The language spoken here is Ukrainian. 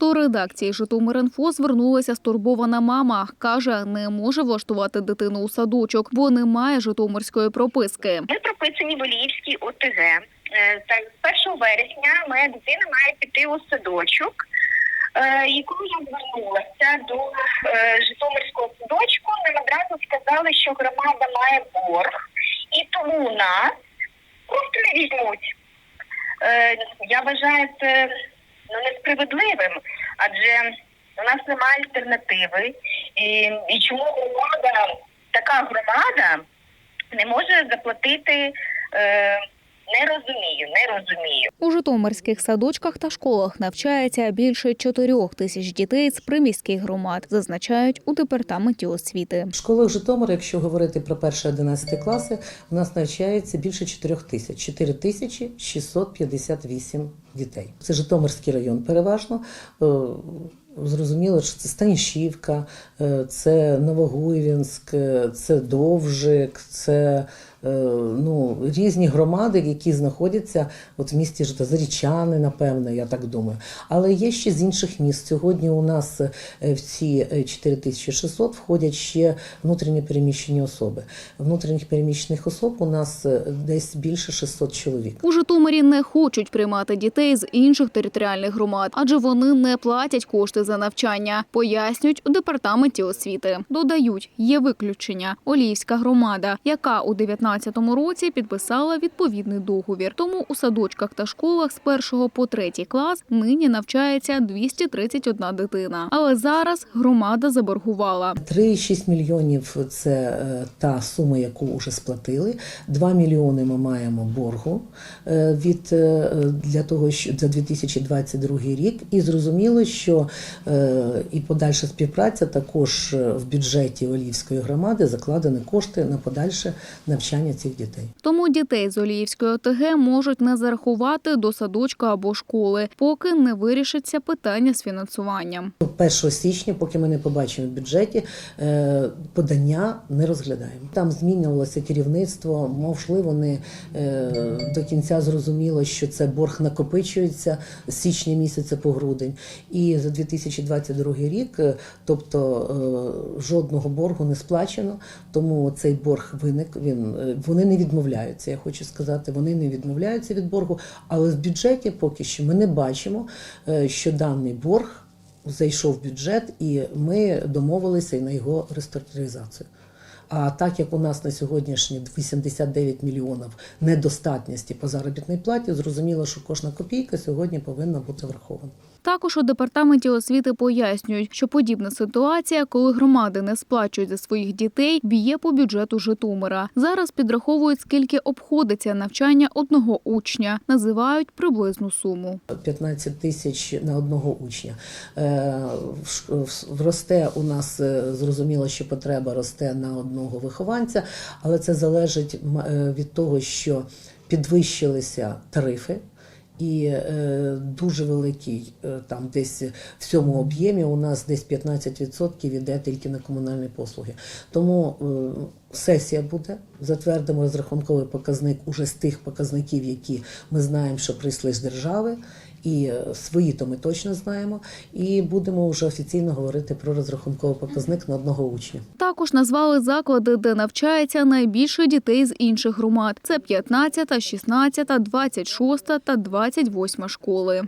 До редакції Житомир.Інфо звернулася стурбована мама. Каже, не може влаштувати дитину у садочок, бо немає житомирської прописки. Ми прописані в Оліївській ОТГ. Е, Так, з 1 вересня моя дитина має піти у садочок. Е, І коли я звернулася до е, Житомирського садочку, нам одразу сказали, що громада має борг, і тому нас просто не візьмуть. Е, Я вважаю це ну, несправедливим, адже у нас немає альтернативи. І, і чому громада, така громада не може заплатити, е, не розумію, не розумію. У житомирських садочках та школах навчається більше чотирьох тисяч дітей з приміських громад, зазначають у департаменті освіти. В школах Житомира, якщо говорити про перші 11 класи, у нас навчається більше 4 тисяч 4 тисячі 658 дітей. Це Житомирський район переважно. Е, Зрозуміло, що це Станішівка, е, це Новогуйвінськ, е, це Довжик, це ну, різні громади, які знаходяться от в місті Зарічани, напевне, я так думаю. Але є ще з інших міст. Сьогодні у нас е, в ці е, 4600 входять ще внутрішні переміщені особи. Внутрішніх переміщених особ у нас е, десь більше 600 чоловік. У Житомирі не хочуть приймати дітей з інших територіальних громад, адже вони не платять кошти за навчання, пояснюють у департаменті освіти. Додають, є виключення Оліївська громада, яка у 19-му році підписала відповідний договір. Тому у садочках та школах з 1 по 3 клас нині навчається 231 дитина. Але зараз громада заборгувала. 3,6 мільйонів це е, та сума, яку вже сплатили. 2 мільйони ми маємо боргу е, від е, для того, що за 2022 рік. І зрозуміло, що і подальша співпраця також в бюджеті Олівської громади закладені кошти на подальше навчання цих дітей. Тому дітей з Оліївської ОТГ можуть не зарахувати до садочка або школи, поки не вирішиться питання з фінансуванням. 1 січня, поки ми не побачимо в бюджеті, е, подання не розглядаємо. Там змінювалося керівництво. Можливо, не е, до кінця зрозуміло, що це борг накопичується з січня місяця по грудень. І за 2022 рік, е, тобто жодного боргу не сплачено, тому цей борг виник. Він вони не відмовляються. Я хочу сказати, вони не відмовляються від боргу, але в бюджеті поки що ми не бачимо, е, що даний борг зайшов в бюджет, і ми домовилися і на його реструктуризацію. А так як у нас на сьогоднішні 89 мільйонів недостатності по заробітній платі, зрозуміло, що кожна копійка сьогодні повинна бути врахована. Також у департаменті освіти пояснюють, що подібна ситуація, коли громади не сплачують за своїх дітей, б'є по бюджету Житомира. Зараз підраховують, скільки обходиться навчання одного учня, називають приблизну суму. 15 тисяч на одного учня. Е, Росте у нас е, зрозуміло, що потреба росте на одного вихованця, але це залежить е, від того, що підвищилися тарифи. І е, дуже великий е, там десь в цьому об'ємі у нас десь 15% йде тільки на комунальні послуги. Тому е, сесія буде, затвердимо розрахунковий показник уже з тих показників, які ми знаємо, що прийшли з держави, і е, свої то ми точно знаємо. І будемо вже офіційно говорити про розрахунковий показник на одного учня. Також назвали заклади, де навчається найбільше дітей з інших громад. Це 15, 16, 26 та 28 школи.